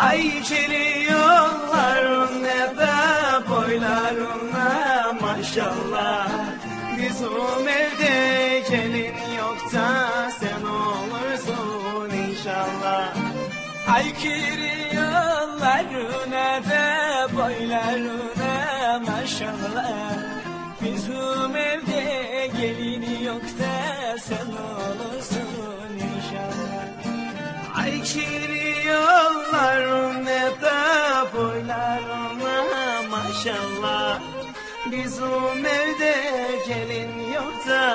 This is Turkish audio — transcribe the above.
Ay içeri yollarım ne de boylarım ne maşallah. Biz Bizim evde gelin yok da sen olursun inşallah. Ay içeri yollarım ne de boylarım ne maşallah Bizim um evde gelin yok da sen olursun inşallah. Ay içeri yollarım da boylarına maşallah. Bizim evde